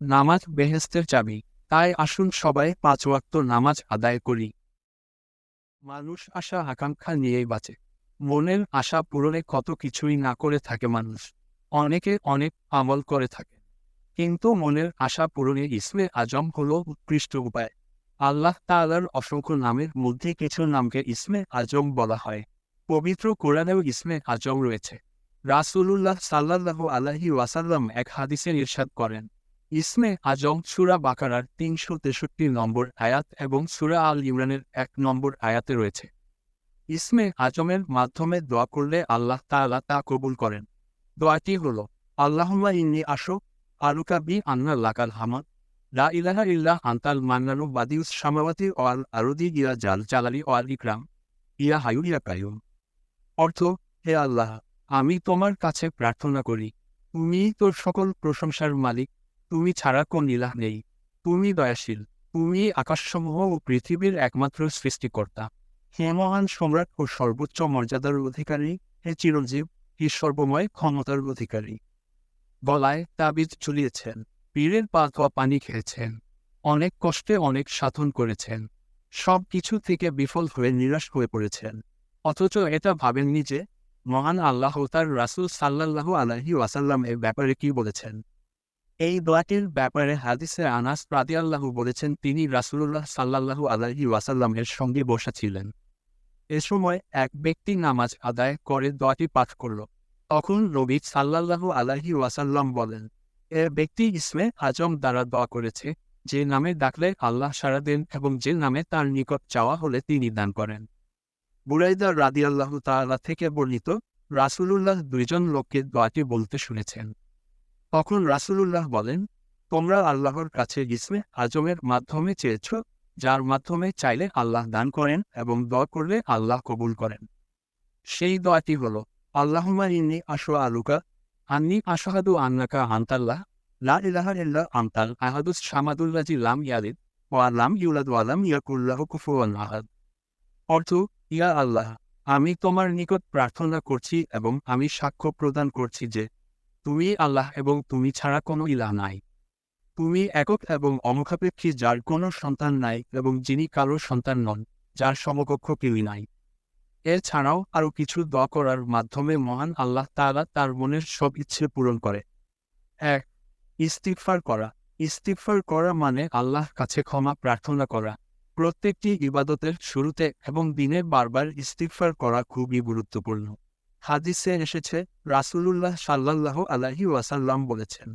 নামাজ বেহেস্তের চাবি। তাই আসুন সবাই পাঁচ ওয়াক্ত নামাজ আদায় করি। মানুষ আশা আকাঙ্ক্ষা নিয়েই বাঁচে। মনের আশা পূরণে কত কিছুই না করে থাকে মানুষ। অনেকে অনেক আমল করে থাকে। কিন্তু মনের আশা পূরণে ইসমে আজম হল উৎকৃষ্ট উপায়। আল্লাহ তাআলার অসংখ্য নামের মধ্যে কিছু নামকে ইসমে আজম বলা হয়। পবিত্র কোরআনেও ইসমে আজম রয়েছে। রাসূলুল্লাহ সাল্লাল্লাহু আলাইহি ওয়াসাল্লাম এক হাদিসে ইরশাদ করেন ইসমে আজম সুরা বাকারার তিনশো তেষট্টি নম্বর আয়াত এবং সুরা আল ইমরানের এক নম্বর আয়াতে রয়েছে। ইসমে আজমের মাধ্যমে দোয়া করলে আল্লাহ তাআলা তা কবুল করেন। দোয়াটি হল, আল্লাহুম্মা ইন্নি আসো আলুকা বি আন্না লাকাল হামাদ, লা ইলাহা ইল্লা আন্তাল মান্নানু বাদিউস সামাওয়াতি ওয়াল আরদি ইয়া জাল জালালি ওয়াল ইকরাম, ইয়া হায়ু ইয়া কায়ুম অর্থ, হে আল্লাহ, আমি তোমার কাছে প্রার্থনা করি। তুমি তোর সকল প্রশংসার মালিক তুমি ছাড়া কোন ইলাহ নেই। তুমি দয়াশীল। তুমি আকাশসমূহ ও পৃথিবীর একমাত্র সৃষ্টিকর্তা। হে মহান সম্রাট ও সর্বোচ্চ মর্যাদার অধিকারী, হে চিরঞ্জীব হে সর্বময় ক্ষমতার অধিকারী। গলায় তাবিজ ঝুলিয়েছেন, পীরের পা ধোয়া পানি খেয়েছেন, অনেক কষ্টে অনেক সাধন করেছেন, সব কিছু থেকে বিফল হয়ে নিরাশ হয়ে পড়েছেন। অথচ এটা ভাবেননি যে, মহান আল্লাহ তার রাসুল সাল্লাল্লাহু আলাহি ওয়াসাল্লাম এর ব্যাপারে কি বলেছেন। এই দোয়াটির ব্যাপারে হাদিসে আনাস রাদিয়াল্লাহু বলেছেন, তিনি রাসূলুল্লাহ সাল্লাল্লাহু আলাইহি ওয়াসাল্লামের সঙ্গে বসা ছিলেন এ সময় এক ব্যক্তি নামাজ আদায় করে দোয়াটি পাঠ করল। তখন নবী সাল্লাল্লাহু আলাইহি ওয়াসাল্লাম বলেন, এ ব্যক্তি ইসমে আজম দ্বারা দোয়া করেছে, যে নামে ডাকলে আল্লাহ সারা দেন এবং যে নামে তার নিকট চাওয়া হলে তিনি দান করেন। বুরাইদা রাদিয়াল্লাহু তাআলা থেকে বর্ণিত, রাসূলুল্লাহ দুইজন লোককে দোয়াটি বলতে শুনেছেন। তখন রাসূলুল্লাহ বলেন, তোমরা আল্লাহর কাছে ইসমে আজমের মাধ্যমে চেয়েছ, যার মাধ্যমে চাইলে আল্লাহ দান করেন এবং দোয়া করলে আল্লাহ কবুল করেন। সেই দোয়াটি হল আল্লাহুমা ইন্নি আশো আলুকা আন্নি আশাহাদু আন্নাকা আন্তাল্লাহ, লা ইলাহা ইল্লা আন্তাল আহাদুস সামাদুল্লাজি লাম ইয়ালিদ ওয়া লাম ইউলাদ ওয়া লাম ইয়াকুল্লাহু কুফুয়ান আহাদ। অর্থ, ইয়া আল্লাহ, আমি তোমার নিকট প্রার্থনা করছি এবং আমি সাক্ষ্য প্রদান করছি যে তুমি আল্লাহ এবং তুমি ছাড়া কোনো ইলাহ নাই। তুমি একক এবং অমুখাপেক্ষী যার কোনো সন্তান নাই এবং যিনি কারও সন্তান নন, যার সমকক্ষ কেউই নাই। এছাড়াও আরও কিছু দোয়া করার মাধ্যমে মহান আল্লাহ তাআলা তার মনের সব ইচ্ছে পূরণ করে। এক, ইস্তিগফার করা। ইস্তিগফার করা মানে আল্লাহ কাছে ক্ষমা প্রার্থনা করা। প্রত্যেকটি ইবাদতের শুরুতে এবং দিনে বারবার ইস্তিগফার করা খুবই গুরুত্বপূর্ণ। হাদিসে এসেছে, রাসূলুল্লাহ সাল্লাল্লাহ আলাহি ওয়াসাল্লাম বলেছেন,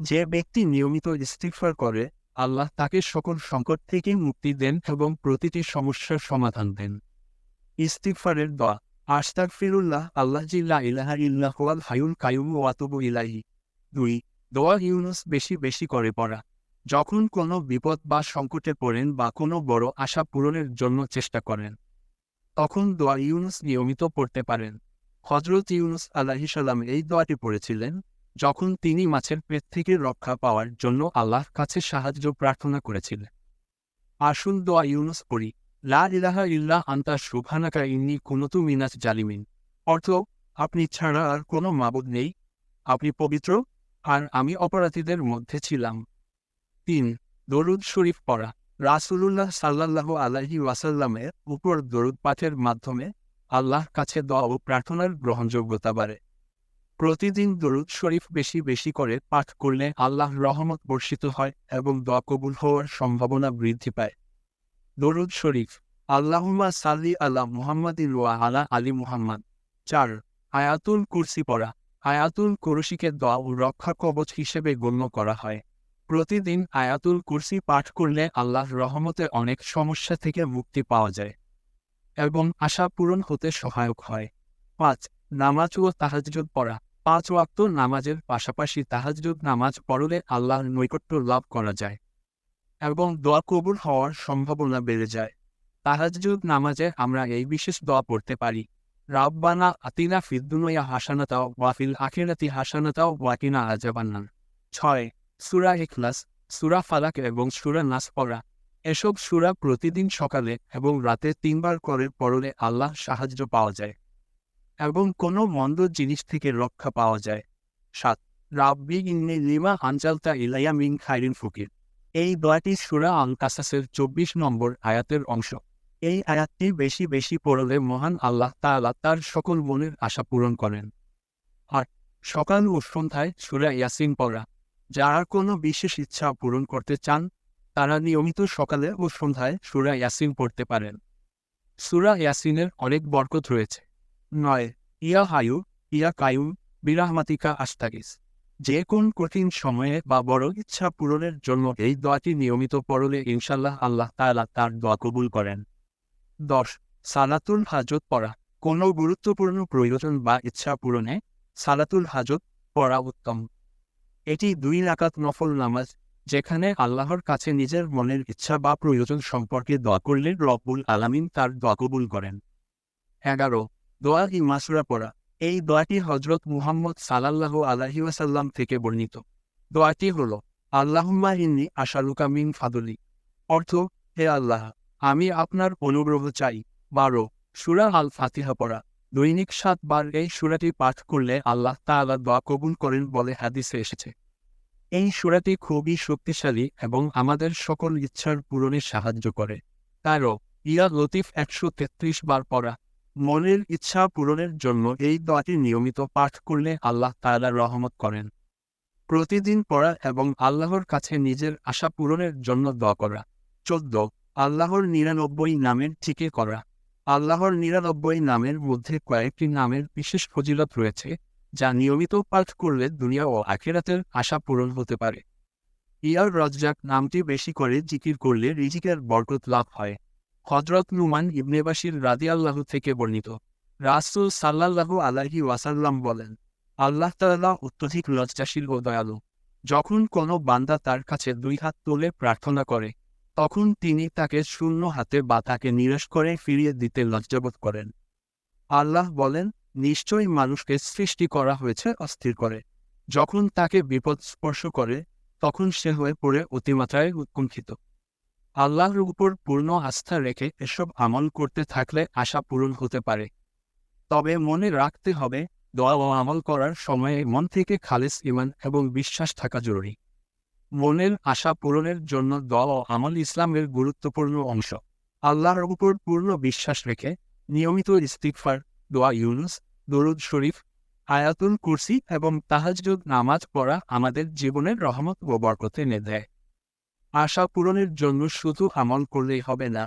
যে ব্যক্তি নিয়মিত ইস্তিগফার করে, আল্লাহ তাকে সকল সংকট থেকে মুক্তি দেন এবং প্রতিটি সমস্যার সমাধান দেন। ইস্তিফারের দোয়া আস্তাক ফিরুল্লাহ আল্লাহ জিল্লা ইলাহা ইল্লাহ হায়ুল কায়ুম ওয়াতুবু ইলাহি দুই, দোয়া ইউনুস বেশি বেশি করে পড়া, যখন কোনো বিপদ বা সংকটে পড়েন বা কোনো বড় আশা পূরণের জন্য চেষ্টা করেন, তখন দোয়া ইউনুস নিয়মিত পড়তে পারেন। হজরত ইউনুস আলাহিসাল্লাম এই দোয়াটি পড়েছিলেন, যখন তিনি মাছের পেট থেকে রক্ষা পাওয়ার জন্য আল্লাহর কাছে সাহায্য প্রার্থনা করেছিলেন। আসুন দোয়া ইউনুস পড়ি, লা ইলাহা ইল্লা আন্তা সুবহানাকা ইন্নি কুনতু মিনাস জালিমিন। অর্থ, আপনি ছাড়া আর কোনো মাবুদ নেই, আপনি পবিত্র, আর আমি অপরাধীদের মধ্যে ছিলাম। তিন, দরুদ শরীফ পড়া, রাসূলুল্লাহ সাল্লাল্লাহু আলাইহি ওয়াসাল্লামের উপর দরুদ পাঠের মাধ্যমে আল্লাহর কাছে দোয়া ও প্রার্থনার গ্রহণযোগ্যতা বাড়ে। প্রতিদিন দরুদ শরীফ বেশি বেশি করে পাঠ করলে আল্লাহ রহমত বর্ষিত হয় এবং দোয়া কবুল হওয়ার সম্ভাবনা বৃদ্ধি পায়। দরুদ শরীফ, আল্লাহুম্মা সাল্লি আলা মুহাম্মাদিন ওয়া আলা আলী মুহাম্মদ। চার, আয়াতুল কুরসি পড়া, আয়াতুল কুরসিকে দোয়া ও রক্ষা কবচ হিসেবে গণ্য করা হয়। প্রতিদিন আয়াতুল কুরসি পাঠ করলে আল্লাহর রহমতে অনেক সমস্যা থেকে মুক্তি পাওয়া যায়। এবং আশা পূরণ হতে সহায়ক হয়। পাঁচ, নামাজ ও তাহাজুদ পড়া। পাঁচ ওয়াক্ত নামাজের পাশাপাশি তাহাজুদ নামাজ পড়লে আল্লাহর নৈকট্য লাভ করা যায় এবং দোয়া কবুল হওয়ার সম্ভাবনা বেড়ে যায়। তাহাজুদ নামাজে আমরা এই বিশেষ দোয়া পড়তে পারি। রাব্বানা আতিনা ফিদ্দুনয়া হাসানাতাও ওয়াফিল আখিরাতি হাসানাতাও ওয়াকিনা আজাবান্নান ছয়, সুরা ইখলাস, সুরা ফালাক এবং সুরা নাস পড়া। এসব সুরা প্রতিদিন সকালে এবং রাতে তিনবার করে পড়লে আল্লাহ সাহায্য পাওয়া যায় এবং কোনো মন্দ জিনিস থেকে রক্ষা পাওয়া যায়। সাত, রাব্বি ইন্নি লিমা আনজালতা ইলাইয়া মিন খাইরিন ফকির। এই দোয়াটি সুরা আল কাসাসের চব্বিশ নম্বর আয়াতের অংশ। এই আয়াতটি বেশি বেশি পড়লে মহান আল্লাহ তাআলা তার সকল মনের আশা পূরণ করেন। আর সকাল ও সন্ধ্যায় সুরা ইয়াসিন পড়া। যারা কোনো বিশেষ ইচ্ছা পূরণ করতে চান তারা নিয়মিত সকালে ও সন্ধ্যায় সুরা ইয়াসিন পড়তে পারেন। সুরা ইয়াসিনের অনেক বরকত রয়েছে। নয়, ইয়া হায়ু, ইয়া কায়ু বিরাহমাতিকা আস্তাগিস। যে কোন কঠিন সময়ে বা বড় ইচ্ছা পূরণের জন্য এই দোয়াটি নিয়মিত পড়লে ইনশাল্লাহ আল্লাহ তাআলা তার দোয়া কবুল করেন। দশ, সালাতুল হাজত পড়া। কোনো গুরুত্বপূর্ণ প্রয়োজন বা ইচ্ছা পূরণে সালাতুল হাজত পড়া উত্তম। এটি দুই রাকাত নফল নামাজ যেখানে আল্লাহর কাছে নিজের মনের ইচ্ছা বা প্রয়োজন সম্পর্কে দোয়া করলে রব্বুল আলামিন তার দোয়া কবুল করেন। এগারো, দোয়া ই মাসুরা পড়া? এই দোয়াটি হজরত মুহাম্মদ সালাল্লাহ আলাহি ওয়াসাল্লাম থেকে বর্ণিত। দোয়াটি হল, আল্লাহুম্মা ইন্নি আশালুকা মিন ফাদলি। অর্থ, হে আল্লাহ, আমি আপনার অনুগ্রহ চাই। বারো, সুরা আল ফাতিহা পড়া। দৈনিক সাতবার এই সুরাটি পাঠ করলে আল্লাহ তাআলা দোয়া কবুল করেন বলে হাদিসে এসেছে। এই সুরাটি খুবই শক্তিশালী এবং আমাদের সকল ইচ্ছার পূরণে সাহায্য করে। তেরো ইয়া লতিফ একশো তেত্রিশ বার পড়া, মনের ইচ্ছা পূরণের জন্য এই দোয়াটি নিয়মিত পাঠ করলে আল্লাহ তাআলা রহমত করেন। প্রতিদিন পড়া এবং আল্লাহর কাছে নিজের আশা পূরণের জন্য দোয়া করা। চোদ্দ, আল্লাহর নিরানব্বই নামের ঠিকে করা। আল্লাহর নিরানব্বই নামের মধ্যে কয়েকটি নামের বিশেষ ফজিলত রয়েছে যা নিয়মিত পাঠ করলে দুনিয়া ও আখেরাতের আশা পূরণ হতে পারে। ইয়ার রজ্জাক নামটি বেশি করে জিকির করলে রিজিকের বরকত লাভ হয়। হজরত নুমান ইবনে বাসির রাদি আল্লাহ থেকে বর্ণিত। রাসুল সাল্লাল্লাহু আলাহি ওয়াসাল্লাম বলেন, আল্লাহ তাআলা অত্যধিক লজ্জাশীল ও দয়ালু। যখন কোনো বান্দা তার কাছে দুই হাত তুলে প্রার্থনা করে, তখন তিনি তাকে শূন্য হাতে বা তাকে নিরাশ করে ফিরিয়ে দিতে লজ্জাবোধ করেন। আল্লাহ বলেন নিশ্চয়ই মানুষকে সৃষ্টি করা হয়েছে অস্থির করে। যখন তাকে বিপদ স্পর্শ করে, তখন সে হয়ে পড়ে অতিমাত্রায় উৎকণ্ঠিত। আল্লাহর উপর পূর্ণ আস্থা রেখে এসব আমল করতে থাকলে আশা পূরণ হতে পারে। তবে মনে রাখতে হবে, দোয়া ও আমল করার সময়ে মন থেকে খালিস ইমান এবং বিশ্বাস থাকা জরুরি। মনের আশা পূরণের জন্য দোয়া ও আমল ইসলামের গুরুত্বপূর্ণ অংশ। আল্লাহর উপর পূর্ণ বিশ্বাস রেখে নিয়মিত ইস্তিকফার দোয়া ইউনুস দরুদ শরীফ, আয়াতুল কুরসি এবং তাহাজুদ নামাজ পড়া আমাদের জীবনের রহমত ও বরকত এনে দেয়। আশা পূরণের জন্য শুধু আমল করলেই হবে না,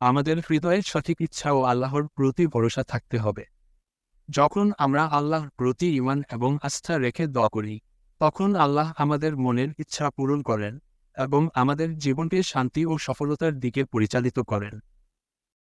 আমাদের হৃদয়ের সঠিক ইচ্ছা ও আল্লাহর প্রতি ভরসা থাকতে হবে। যখন আমরা আল্লাহর প্রতি ইমান এবং আস্থা রেখে দোয়া করি, তখন আল্লাহ আমাদের মনের ইচ্ছা পূরণ করেন এবং আমাদের জীবনকে শান্তি ও সফলতার দিকে পরিচালিত করেন।